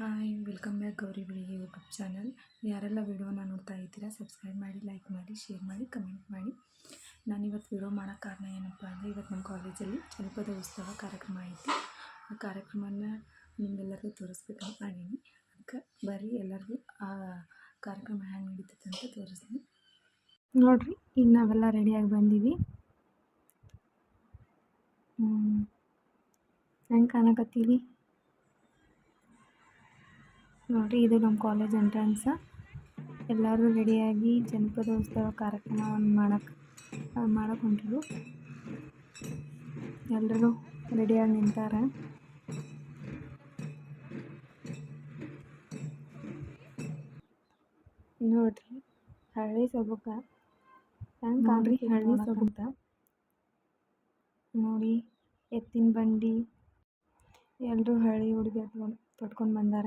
Hi, welcome back Gauri ಬೆಳಿಗ್ಗೆ YouTube channel. ಯಾರೆಲ್ಲ ವಿಡಿಯೋನ ನೋಡ್ತಾ ಇದ್ದೀರಾ, ಸಬ್ಸ್ಕ್ರೈಬ್ ಮಾಡಿ, ಲೈಕ್ ಮಾಡಿ, ಶೇರ್ ಮಾಡಿ, ಕಮೆಂಟ್ ಮಾಡಿ. ನಾನಿವತ್ತು ವಿಡಿಯೋ ಮಾಡೋ ಕಾರಣ ಏನಪ್ಪ ಅಂದರೆ, ಇವತ್ತು ನಮ್ಮ ಕಾಲೇಜಲ್ಲಿ ಜನಪದ ಉತ್ಸವ ಕಾರ್ಯಕ್ರಮ ಐತಿ. ಆ ಕಾರ್ಯಕ್ರಮನ ನಿಮ್ಗೆಲ್ಲರಿಗೂ ತೋರಿಸ್ಬೇಕಂತ ಮಾಡೀನಿ. ಅದಕ್ಕೆ ಬರ್ರಿ, ಎಲ್ಲರಿಗೂ ಆ ಕಾರ್ಯಕ್ರಮ ಹೆಂಗೆ ನಡೀತೈತೆ ಅಂತ ತೋರಿಸ್ತೀನಿ. ನೋಡಿರಿ, ಈಗ ನಾವೆಲ್ಲ ರೆಡಿಯಾಗಿ ಬಂದೀವಿ. ಹೆಂಗೆ ಕಾಣಕತ್ತೀವಿ ನೋಡಿರಿ ಇದು ನಮ್ಮ ಕಾಲೇಜ್ ಎಂಟ್ರೆನ್ಸ್. ಎಲ್ಲರೂ ರೆಡಿಯಾಗಿ ಜನಪದ ಉತ್ಸವ ಕಾರ್ಯಕ್ರಮವನ್ನು ಮಾಡಕ್ಕೆ ಮಾಡಕ್ಕೆ ಹೊಂಟರು ಎಲ್ಲರೂ ರೆಡಿಯಾಗಿ ನಿಂತಾರೆ. ನೋಡ್ರಿ ಹಳ್ಳಿ ಸೊಬಕ. ಹೆಂಗೆ ಕಾಣ್ರಿ ಹಳ್ಳಿ ಸೊಬಕ. ನೋಡಿ ಎತ್ತಿನ ಬಂಡಿ. ಎಲ್ಲರೂ ಹಳ್ಳಿ ಹುಡುಗಿ ತೊಟ್ಕೊಂಡು ಬಂದಾರ.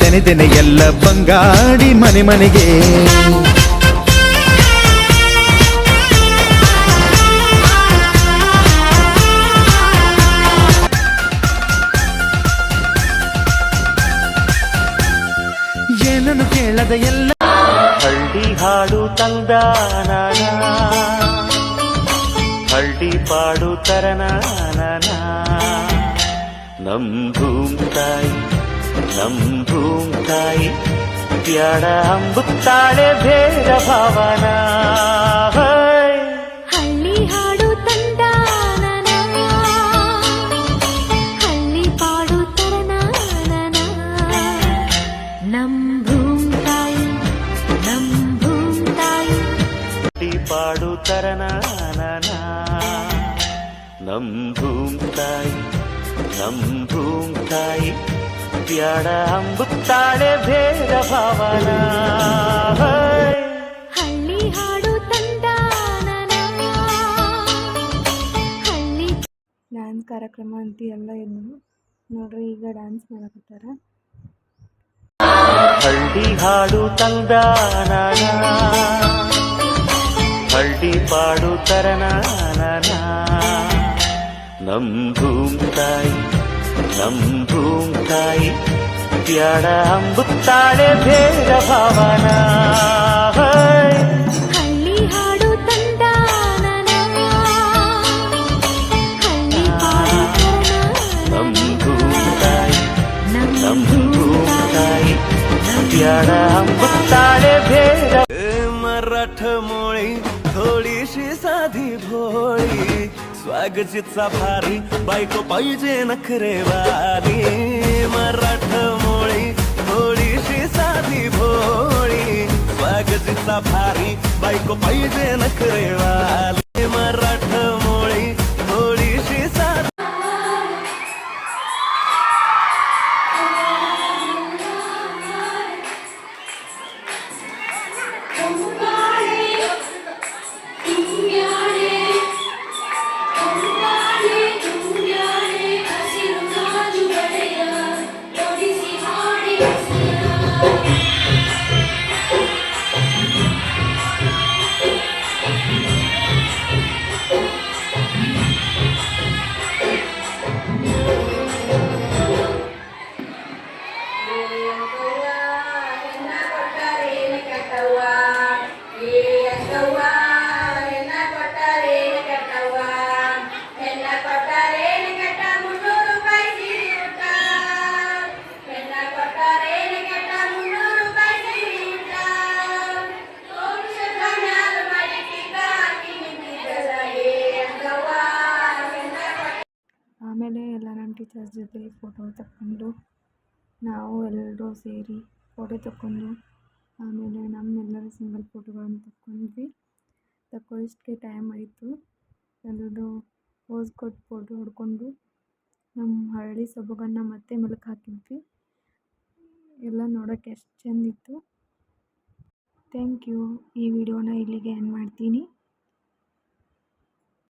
ತೆನೆ ತೆನೆ ಎಲ್ಲ ಬಂಗಾಡಿ ಮನೆ ಮನೆಗೆ. ಏನನ್ನು ಕೇಳದ ಎಲ್ಲ ಹಳ್ಳಿ ಹಾಡು ತಂದ ಹಳ್ಳಿ ಪಾಡು ತರನ ನಮ್ ಭೂಮಿ ತಾಯಿ ನಮ್ ಭೂಮ್ ತಾಯಿ ಪ್ಯಾಡ ಅಂಬುತ್ತಾಳೆ ಭೇದ ಭಾವನ ಹಳ್ಳಿ ಹಾಡು ತಂದ ಹಳ್ಳಿ ಪಾಡು ತರನ ನಮ್ ಭೂಮ್ ತಾಯಿ ನಮ್ ಭೂಮ್ ತಾಯಿ ಹಳ್ಳಿ ಪಾಡು ತರನ ನಮ್ ಭೂಮ್ ತಾಯಿ ನಮ್ ಭೂಮ್ ತಾಯಿ ಪ್ಯಾಡ ಅಂಬುತ್ತಾಳೆ ಭೇದ ಭಾವನ. ಹಳ್ಳಿ ಹಾಡು ತಂದ ಡ್ಯಾನ್ಸ್ ಕಾರ್ಯಕ್ರಮ ಅಂತ ಎಲ್ಲ ಇದ್ವು ನೋಡ್ರಿ ಈಗ ಡ್ಯಾನ್ಸ್ ಮಾಡಕತ್ತಾರ. ಹಳ್ಳಿ ಹಾಡು ತಂದ ಹಳ್ಳಿ ಪಾಡು ತರನ ನಮ್ ಭೂಮಿ ತಾಯಿ ನಮ್ ಭೂಮ್ ತಾಯಿ ಪ್ಯಾಡ ಅಂಬುತ್ತಾಳೆ ಭೇದ ಭಾವನ कागजीचा भारी बायको पाहिजे नखरेवाली. मराठमोळी थोडीशी साधी भोळी. कागजीचा भारी बायको पाहिजे नखरेवाली. ನಮ್ಮ ಟೀಚರ್ಸ್ ಜೊತೆ ಫೋಟೋ ತಕ್ಕೊಂಡು ನಾವು ಎಲ್ಲರೂ ಸೇರಿ ಫೋಟೋ ತಕ್ಕೊಂಡು ಆಮೇಲೆ ನಮ್ಮೆಲ್ಲರ ಸಿಂಗಲ್ ಫೋಟೋಗಳನ್ನು ತಕ್ಕೊಂಡ್ವಿ. ತಕ್ಕೊಳ್ಳೋಷ್ಟಕ್ಕೆ ಟೈಮ್ ಆಯಿತು. ಎಲ್ಲರೂ ಪೋಸ್ ಕೊಟ್ಟು ಫೋಟೋ ಹೊಡ್ಕೊಂಡು ನಮ್ಮ ಹಳ್ಳಿ ಸೊಬಗನ್ನು ಮತ್ತೆ ಮೆಲುಕು ಹಾಕಿದ್ವಿ. ಎಲ್ಲ ನೋಡೋಕ್ಕೆ ಎಷ್ಟು ಚೆಂದಿತ್ತು. ಥ್ಯಾಂಕ್ ಯು ಈ ವಿಡಿಯೋನ ಇಲ್ಲಿಗೆ ಎಂಡ್ ಮಾಡ್ತೀನಿ.